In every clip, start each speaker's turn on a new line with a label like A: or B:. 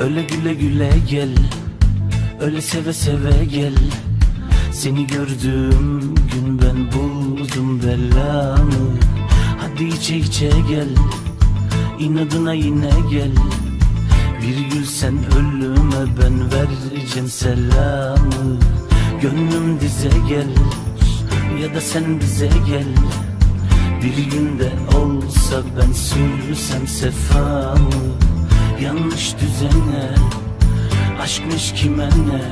A: Öyle güle güle gel Öyle seve seve gel. Seni gördüğüm gün ben buldum belamı. Hadi içe içe gel İnadına yine gel. Bir gül sen ölüme ben vereceğim selamı. Gönlüm dize gel Ya da sen bize gel. Bir günde olsa ben sürsem sefamı Yanlış düzene Aşkmış kime ne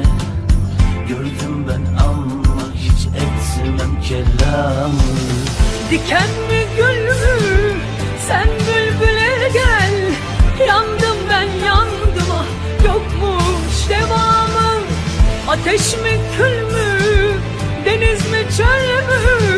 A: Gördüm ben ama hiç etmem kelamı
B: Diken mi gül mü? Sen bülbüle gel Yandım ben yandım ah Yokmuş devamı Ateş mi kül mü? Deniz mi çöl mü?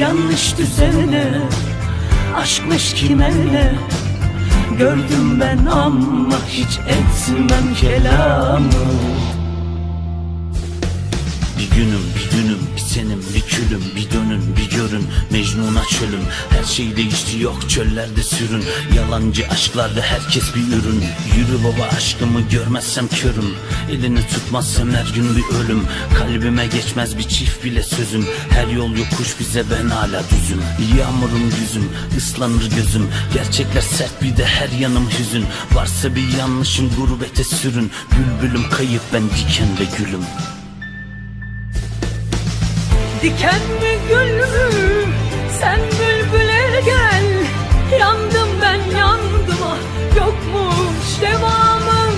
A: Yanlış düzene Aşkmış kime ne Gördüm ben ama hiç etmem kelamı günüm, bir günüm, bir senim, bir külüm, bir dönün, bir görün. Mecnun'a çölüm, her şey değişti yok çöllerde sürün. Yalancı aşklarda herkes bir ürün. Yürü baba aşkımı görmezsem körüm. Elini tutmazsam her gün bir ölüm. Kalbime geçmez bir çift bile sözüm. Her yol yokuş bize ben hala düzüm. Yağmurum yüzüm, ıslanır gözüm. Gerçekler sert bir de her yanım hüzün. Varsa bir yanlışım gurbete sürün. Bülbülüm kayıp ben diken ve gülüm
B: Diken mi gül mü? Sen bülbüle gel Yandım ben yandım ah Yokmuş devamı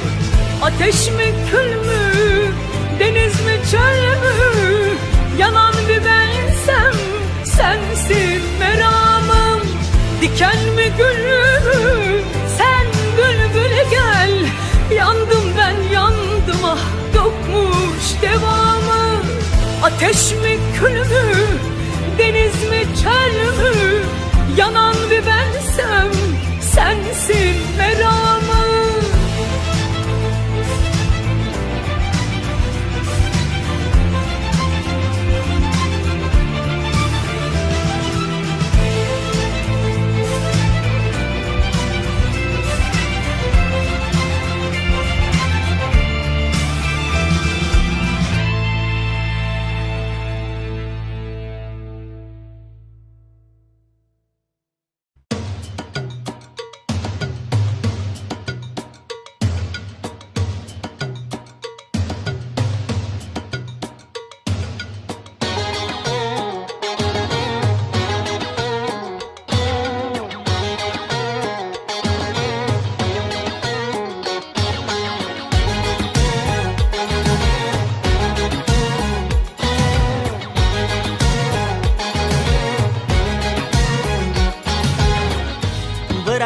B: Ateş mi kül mü? Deniz mi çöl Ateş mi kül mü? Deniz mi çöl mü? Yanan bir bensem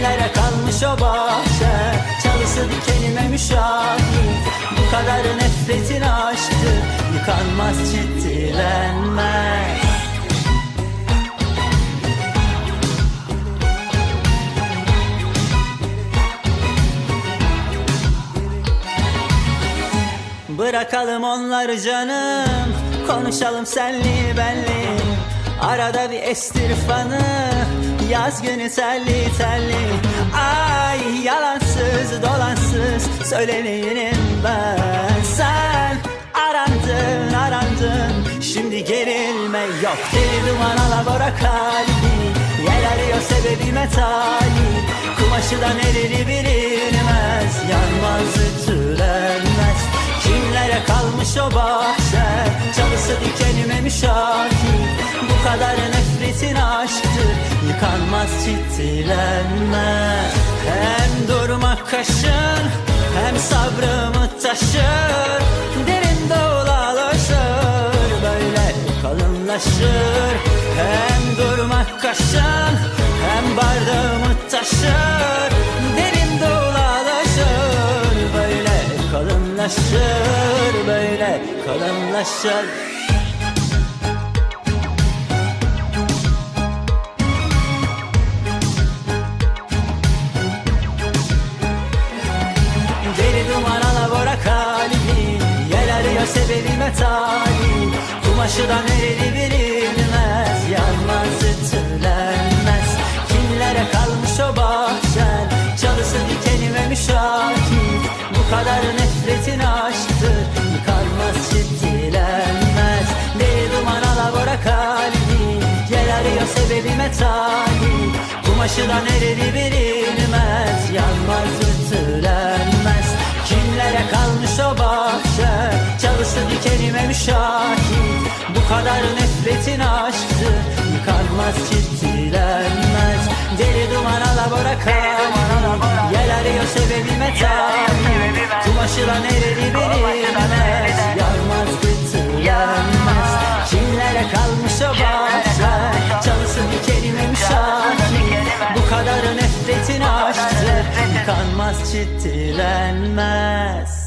C: Kimlere kalmış o bahçe. Çalısı dikenime müşahit. Bu kadar nefretin aşktı Yıkanmaz ciddilenmez Bırakalım onları canım Konuşalım senli benli. Arada bir estir fanı Yaz günü telli telli. Ay yalansız dolansız Söyleneyim ben. Sen arandın arandın. Şimdi gerilme yok. Deli duman alabora kalbi. Yel arıyor sebebime talip Kumaşıdan eriri bilinmez. Yanmaz ütülenmez Kimlere kalmış o bahçe? Çalısı dikenime müşahit Bu kadar nefretin aşktır Yıkanmaz çitilenmez Hem durmak kaşın Hem sabrımı taşır Kalınlaşır Deli duman alabora kalbim Yel arıyor sebebime talip Kumaşıdan eridi bilinmez Yanmaz ütülenmez. Kimlere kalmış o bahçen? Çalısı dikenime müşahit Bu kadar nefretin aşktır sebebime talip Kumaşıdan eridi bilinmez. Yanmaz ütülenmez. Kimlere kalmış o bahçe? Çalısı dikenime müşahit. Bu kadar nefretin aşktı Yıkanmaz çitilenmez Deli duman alabora kalbim Yel arıyor sebebime talip Kumaşıdan eridi bilinmez. Yanmaz Yıkanmaz çitilenmez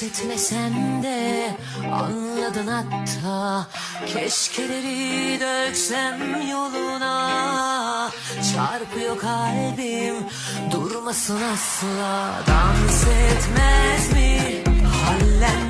D: Ses etmesen de anladın hatta. Keşkeleri döksem yoluna. Çarpıyor kalbim durmasın asla. Dans etmez mi? Hallenmez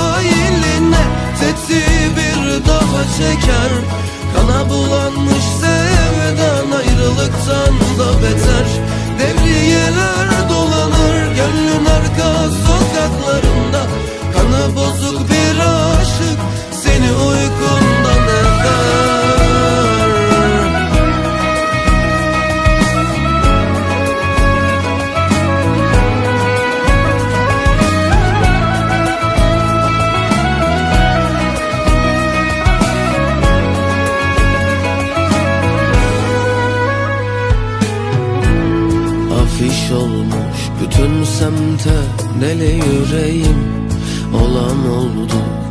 E: çeker Kana bulanmış sevdan ayrılıktan da beter. Devriyeler dolanır gönlün arka sokaklarında. Kanı bozuk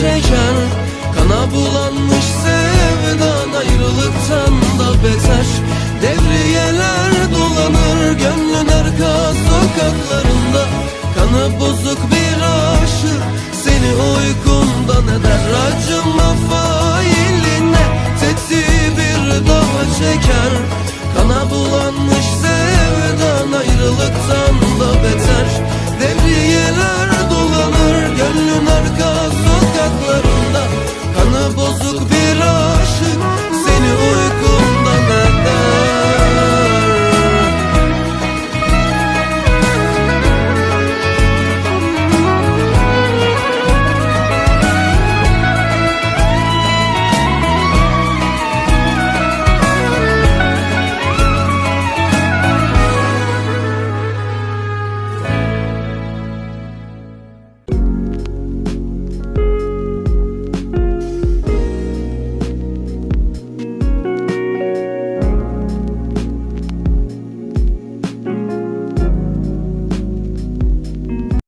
E: çeken Kana bulanmış sevdan ayrılıktan da beter. Devriyeler dolanır gönlün arka sokaklarında. Kanı bozuk bir aşık seni uykundan eder. Acıma failine tetiği bir dava çeker.